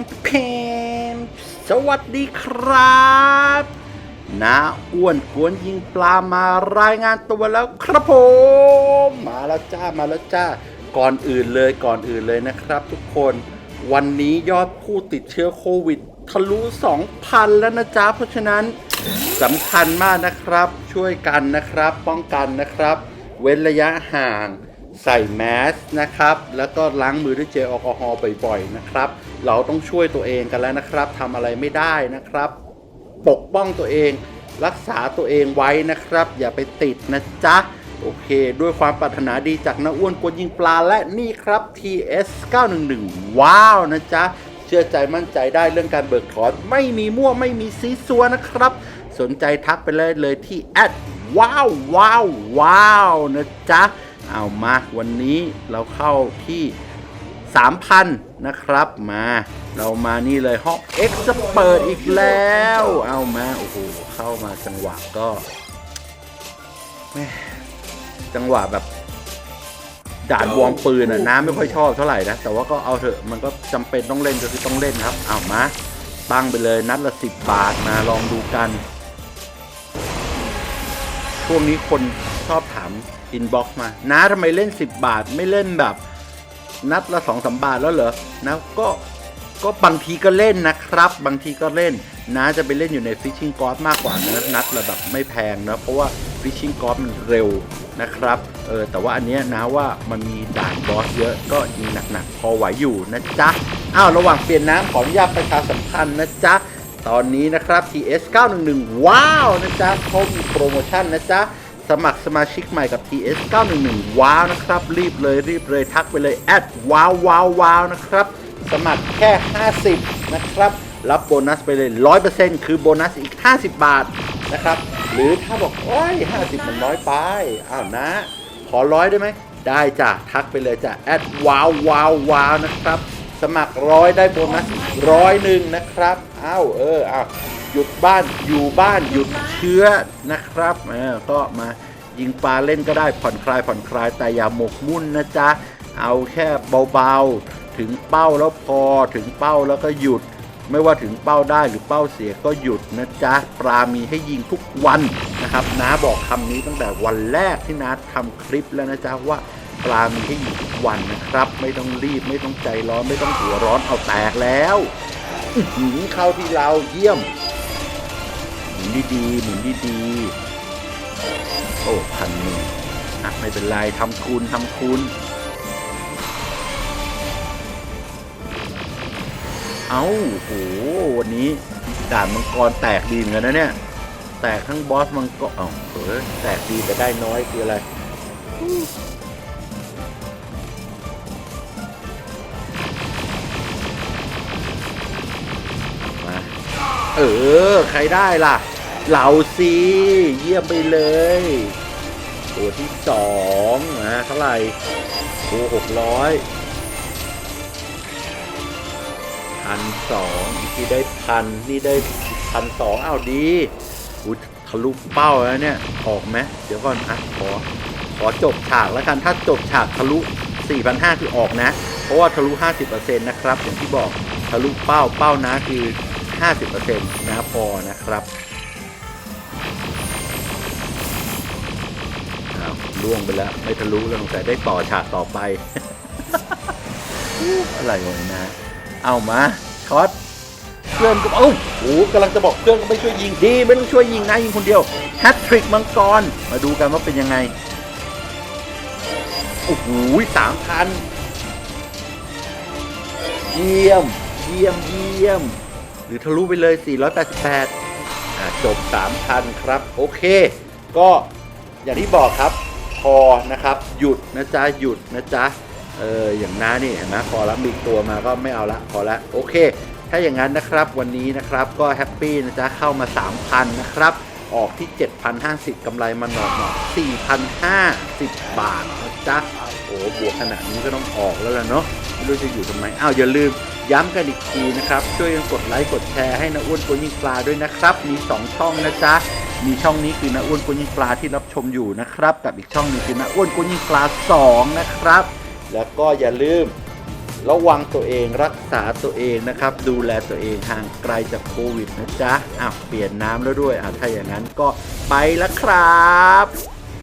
มเพมสวัสดีครับน้าอ้วนกวนยิงปลามารายงานตัวแล้วครับผม มาแล้วจ้ามาแล้วจ้า ก่อนอื่นเลยก่อนอื่นเลยนะครับทุกคนวันนี้ยอดผู้ติดเชื้อโควิด ทะลุ 2,000 แล้วนะจ๊ะ เพราะฉะนั้นสำคัญมากนะครับช่วยกันนะครับ ป้องกันนะครับ เว้นระยะห่าง ใส่แมสนะครับ แล้วก็ล้างมือด้วยเจลแอลกอฮอล์บ่อยๆนะครับ เราต้องช่วยตัวเองกันแล้วนะครับทำอะไรไม่ได้นะครับ ปกป้องตัวเอง รักษาตัวเองไว้นะครับ อย่าไปติดนะจ๊ะ โอเค ด้วยความปรารถนาดีจากน้าอ้วนกวนยิงปลาและนี่ครับ TS 911 ว้าวนะจ๊ะ เชื่อใจมั่นใจได้เรื่องการเบิกถอนไม่มีมั่วไม่มีซีซัวนะครับ สนใจทักไปเลยเลยที่แอดว้าวว้าวว้าวนะจ๊ะ เอามาวันนี้เราเข้าที่ 3,000 นะครับมา เรามานี่เลยห้อง X เปิดอีกแล้ว เอามาโอ้โหเข้ามาจังหวะก็แม่จังหวะแบบด่านวอร์มปืนอะน้ำไม่ค่อยชอบเท่าไหร่นะ แต่ว่าก็เอาเถอะมันก็จำเป็นต้องเล่นก็คือต้องเล่นครับ เอามาตั้งไปเลยนัดละสิบบาทมาลองดูกัน ช่วงนี้คนชอบถามอินบ็อกซ์มาน้าทำไมเล่น 10 บาทไม่เล่นแบบ นัดละสองสามบาทแล้วเหรอนะก็ก็บางทีก็เล่นนะครับ บางทีก็เล่นน้าจะไปเล่นอยู่ในฟิชชิงกอ f มากกว่านะนัดละแบบไม่แพงนะเพราะว่าฟิชชิงกอ f มันเร็วนะครับเออแต่ว่าอันเนี้ยนะว่ามันมีด่านบอสเยอะก็ยิงหนักๆพอไหวอยู่นะจ๊ะอ้าวระหว่างเปลี่ยนน้ำขออนุญาตประชาสัมพันธ์นะจ๊ะ ตอนนี้นะครับ TS 911 ว้าวนะจ๊ะเขามีโปรโมชั่นนะจ๊ะสมัครสมาชิกใหม่กับ TS 911 ว้าวนะครับ รีบเลยรีบเลยทักไปเลยแอดว้าวว้าวว้าวนะครับ สมัครแค่ 50 นะครับ รับโบนัสไปเลย 100%คือโบนัสอีก 50 บาทนะครับ หรือถ้าบอก โอ้ย 50 มันน้อยไป อ้าวนะ ขอร้อยได้ไหม ได้จ้ะ ทักไปเลยจ้ะแอดว้าวว้าวว้าวนะครับ สมัครร้อยได้โบนัสร้อยหนึ่งนะครับอ้าวเอออ้าวหยุดบ้านอยู่บ้านหยุดเชื้อนะครับเออก็มายิงปลาเล่นก็ได้ผ่อนคลายผ่อนคลายแต่อย่าหมกมุ่นนะจ๊ะเอาแค่เบาๆถึงเป้าแล้วพอถึงเป้าแล้วก็หยุด ไม่ว่าถึงเป้าได้หรือเป้าเสียก็หยุดนะจ๊ะปลามีให้ยิงทุกวันนะครับน้าบอกคำนี้ตั้งแต่วันแรกที่น้าทำคลิปแล้วนะจ๊ะว่า ปลามีให้ยิงทุกวันนะครับ ไม่ต้องรีบไม่ต้องใจร้อนไม่ต้องหัวร้อนเอาแตกแล้วอื้อหือเข้าที่เราเยี่ยมหมุนดีๆหมุนดีๆโอ้พันหนึ่งอะไม่เป็นไรทำคุณทำคุณเอาโอ้โหวันนี้ด่านมังกรแตกดีเหมือนกันนะเนี่ย แตกทั้งบอสมังกรเอ้าเฮ้ยแตกดีแต่ได้น้อยคืออะไร เออ ใครได้ล่ะ เราสิเยี่ยมไปเลย ตัวที่สองนะเท่าไหร่โอ้หกร้อยพันสองที่ได้พันนี่ได้พันสองอ้าวดีอุ้ยทะลุเป้าแล้วเนี่ย ออกไหมเดี๋ยวก่อนอะขอขอจบฉากแล้วกัน ถ้าจบฉากทะลุ 4,500 คือออกนะ เพราะว่าทะลุ 50%นะครับ อย่างที่บอกทะลุเป้าเป้านะคือ 50%นะพอนะครับล่วงไปแล้ว ไม่ทะลุแล้วสงสัยได้ต่อฉากต่อไป อะไรวะนะ เอามาช็อตเพื่อนก็เอ้าโอ้กำลังจะบอกเพื่อนก็ไม่ช่วยยิงดีไม่ต้องช่วยยิงนะยิงคนเดียวแฮตทริกมังกร มาดูกันว่าเป็นยังไงโอ้โหสามพันเยี่ยม เยี่ยม เยี่ยม รือทะลุไปเลย 488จบ 3,000 ครับ โอเค ก็อย่างที่บอกครับ พอนะครับ หยุดนะจ๊ะ หยุดนะจ๊ะ เออ อย่างน้านี่เห็นไหมพอแล้วมีอีกตัวมาก็ไม่เอาละ พอละ โอเค ถ้าอย่างนั้นนะครับ วันนี้นะครับ ก็แฮปปี้นะจ๊ะ เข้ามา 3,000 นะครับ ออกที่ 7,050กำไรมาหนอยหน่อย4,050 บาทนะจ๊ะโอ้บวกขนาดนี้ก็ต้องออกแล้วล่ะเนาะไม่รู้จะอยู่ทำไม อ้าวอย่าลืมย้ำกันอีกทีนะครับ ช่วยกันกดไลค์กดแชร์ให้นาอ้วนกวนยิงปลาด้วยนะครับ มี 2 ช่องนะจ๊ะ มีช่องนี้คือนาอ้วนกวนยิงปลาที่รับชมอยู่นะครับ กับอีกช่องหนึงคือนาอ้วนกวนยิงปลา 2 นะครับ แล้วก็อย่าลืม ระวังตัวเองรักษาตัวเองนะครับ ดูแลตัวเองห่างไกลจากโควิดนะจ๊ะอ้าเปลี่ยนน้ำแล้วด้วยอะถ้าอย่างนั้นก็ไปแล้วครับ